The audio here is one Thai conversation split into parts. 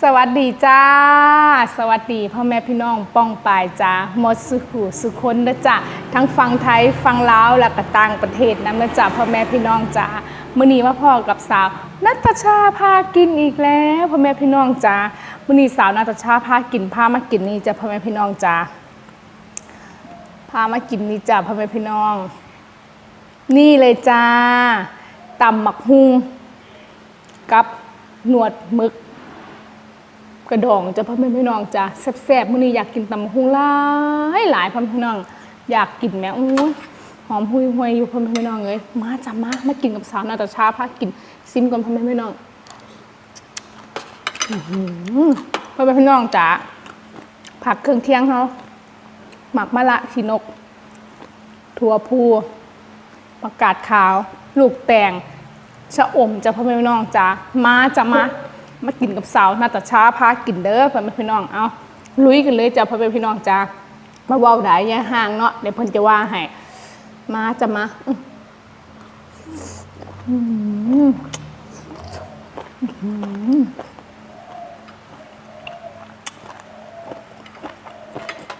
สวัสดีจ้า สวัสดีพ่อแม่พี่น้องป้องปายจ้าหมดสุขูสุคนนะจ้ะทั้งฟังไทยฟังลาวและก็ต่างประเทศนะนะจ้ะพ่อแม่พี่น้องจ้ามื้อนี้มาพ่อกับสาวนัตชาพากินอีกแล้วพ่อแม่พี่น้องจ้ามื้อนี้สาวนัตชาพากินพามากินนี่จ้ะพ่อแม่พี่น้องจ้าพามากินนี่จ้ะพ่อแม่พี่น้อง นี่เลยจ้าตำหมักฮุงกับหนวดหมึก กระดองจะพ่อแม่พี่น้องจ้ะแซ่บๆมื้อนี้อยากกินตำบักหุงหลายหลายพ่อแม่พี่น้อง อยากกินแม่อู้ยหอมหุยหวยอยู่พ่อแม่พี่น้องเลยมาจ้ะมามากินกับสาวนาตาชาพากินซิมก่อนพ่อแม่พี่น้องพ่อแม่พี่น้องจ้ะผักเครื่องเคียงเขาหมักมะละขีนก ถั่วพูผักกาดขาว ลูกแตงชะอมจ้ะพ่อแม่พี่น้องจ้ะมาจ้ะมา มากินกับสาวนาตาชาพากินเด้อพ่อแม่พี่น้องเอาลุยกันเลยจ้ะพ่อแม่พี่น้องจ้ะมาว้าวได้ย่าห่างเนาะเดี๋ยวเพิ่นจะว่าให้มาจะมาอื้อหืออื้อหือ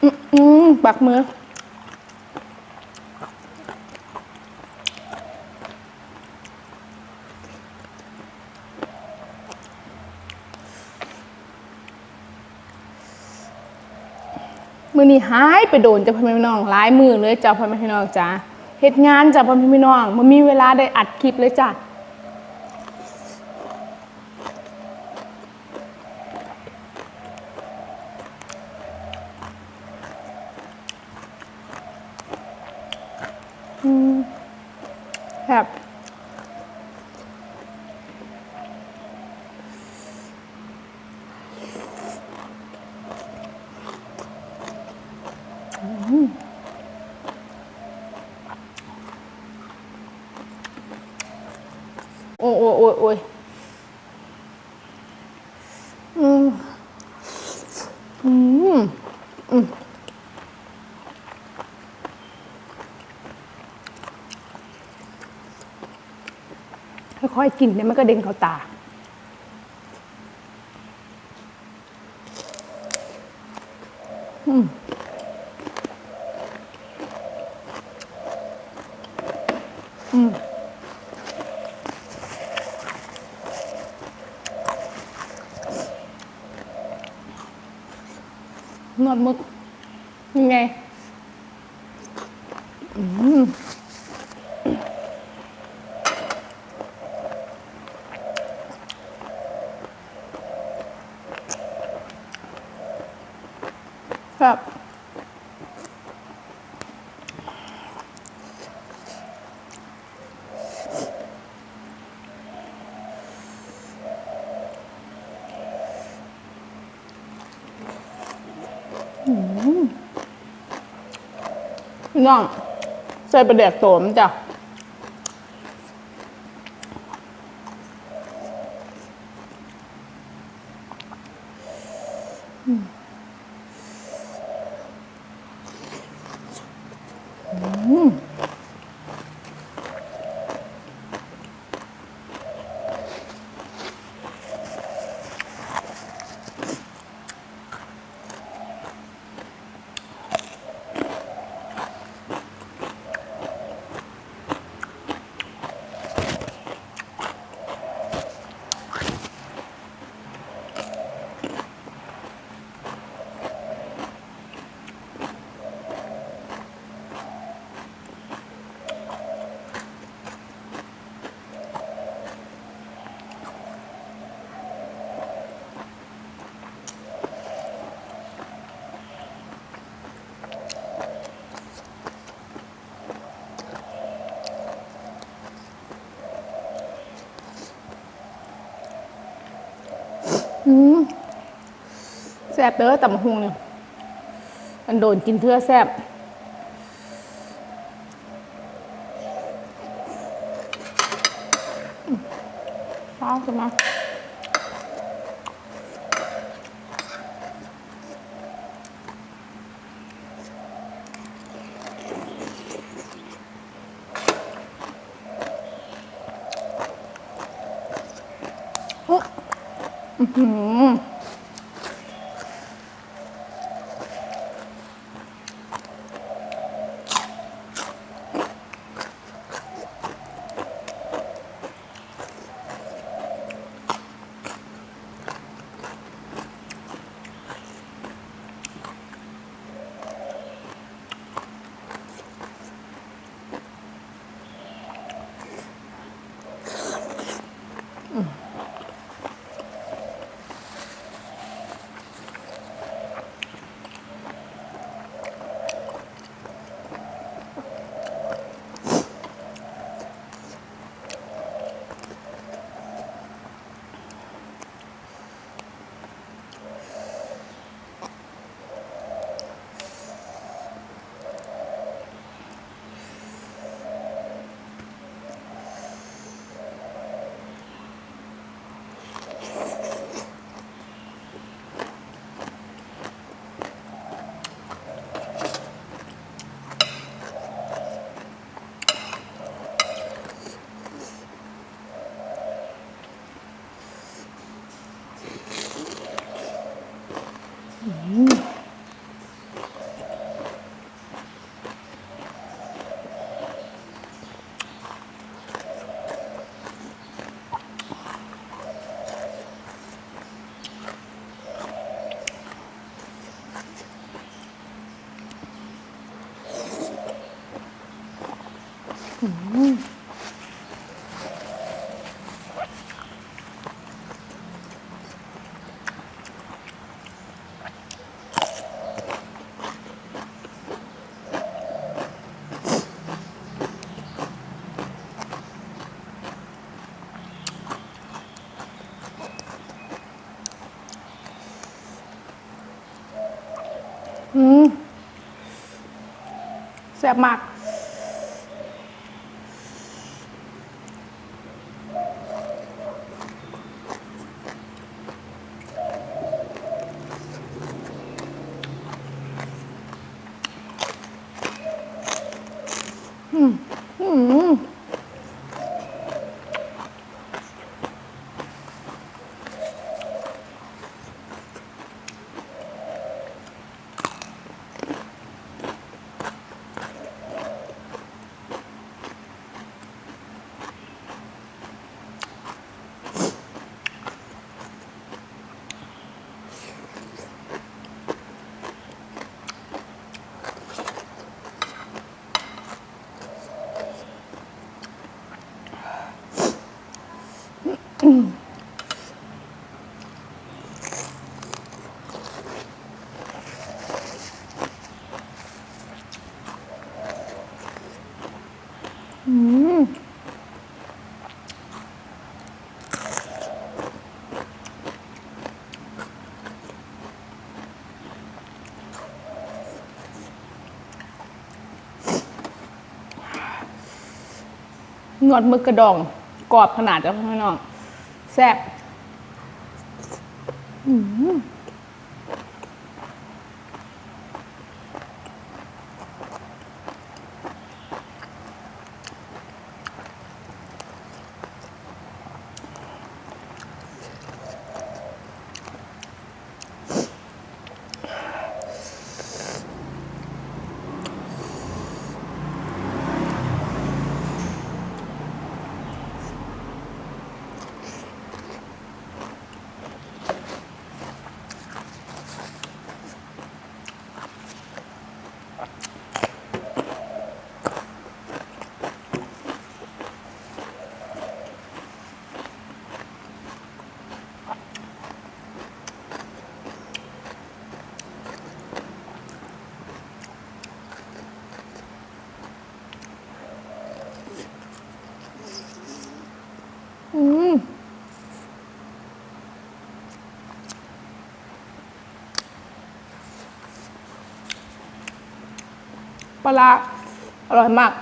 อื้อหือปักมือ มือนี้หายไปโดนจ้าพ่อแม่พี่น้องหลายมือเลยจ้าพ่อแม่พี่น้องจ้าเหตุงานจ้าพ่อแม่พี่น้องมันมีเวลาได้อัดคลิปเลยจ้ะ อ้ยโอ้ยโอ้ยอืมอืมอืมค่อยๆกินเนี่ยมันก็เด้งเข้าตานวดมึ กยังไง พี่น้องใส่ประเดกโสมจ้ะ แซ่บเด้อตำหุงเนี่ยมันโดนกินเทื่อแซ่บอืมฟ้าวจะม อื้อหือ แซ่บมาก อืม อืม อืม ห นวดมึกกระดองกรอบขนาดเจ้าพี่น้องแซ่บอืมอืม ปลาอร่อยมาก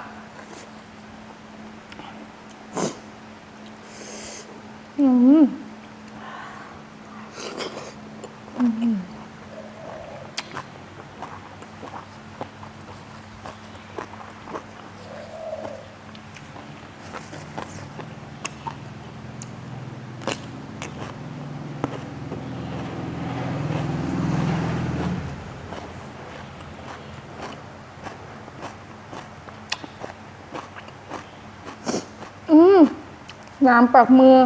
น้ำปักมือ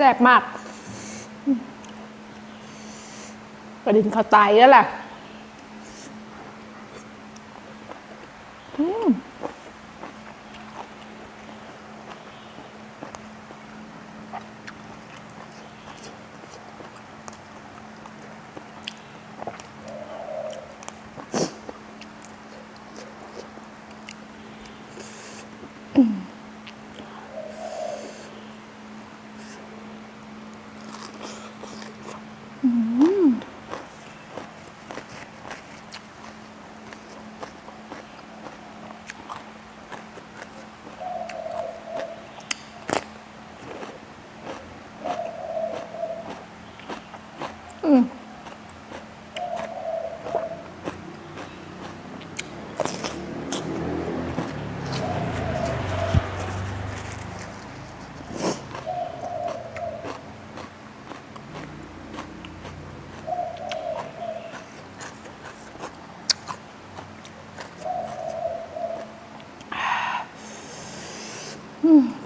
แซ่บมากกระดิ่งเขาตายแล้วแหละ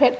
ผ็ด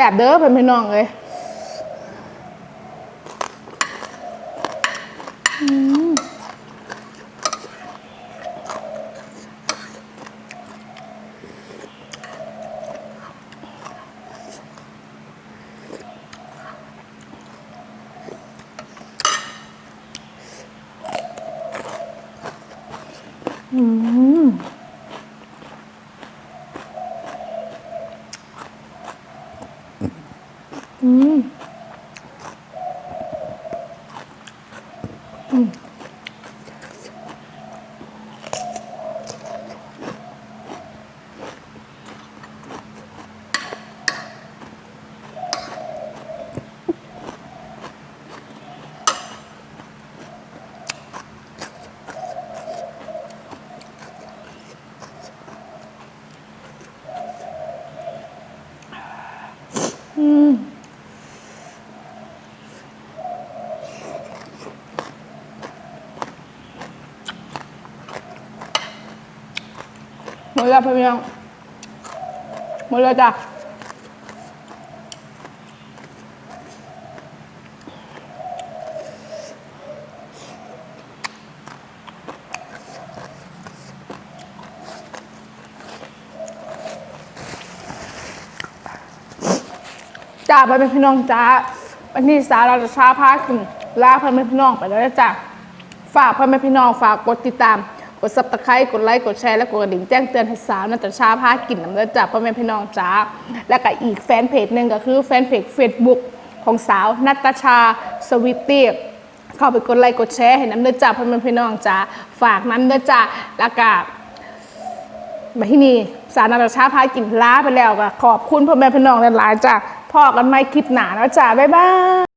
แสบเด้อเป็นพี่น้องเลยหม แล้วพี่น้องหมดแล้วจ้ะจ้าไปเป็นพี่น้องจ้าวันนี้สาเราจะช้าพากินลาเพื่อนพี่น้องไปแล้วจ้ะฝากเพื่อนพี่น้องฝากกดติดตาม กดซับสไครต์กดไลค์กดแชร์และกดกระดิ่งแจ้งเตือนให้สาวน่าจะช้าพากินน้ำเลือดจ้าพ่อแม่พี่น้องจ้าแล้วก็อีกแฟนเพจหนึ่งก็คือแฟนเพจ Facebook ของสาวนัตชาสวิตตี้เข้าไปกดไลค์กดแชร์ให้น้ำเด้อจ้าพ่อแม่พี่น้องจ้าฝากน้ำเด้อจ้าแล้วก็มาที่นี่สารนาฏชาพากินล้าไปแล้วก็ขอบคุณพ่อแม่พี่น้องหลายๆจ้าพ่อกันไม่คลิปหนาแล้วจ้าบ๊ายบาย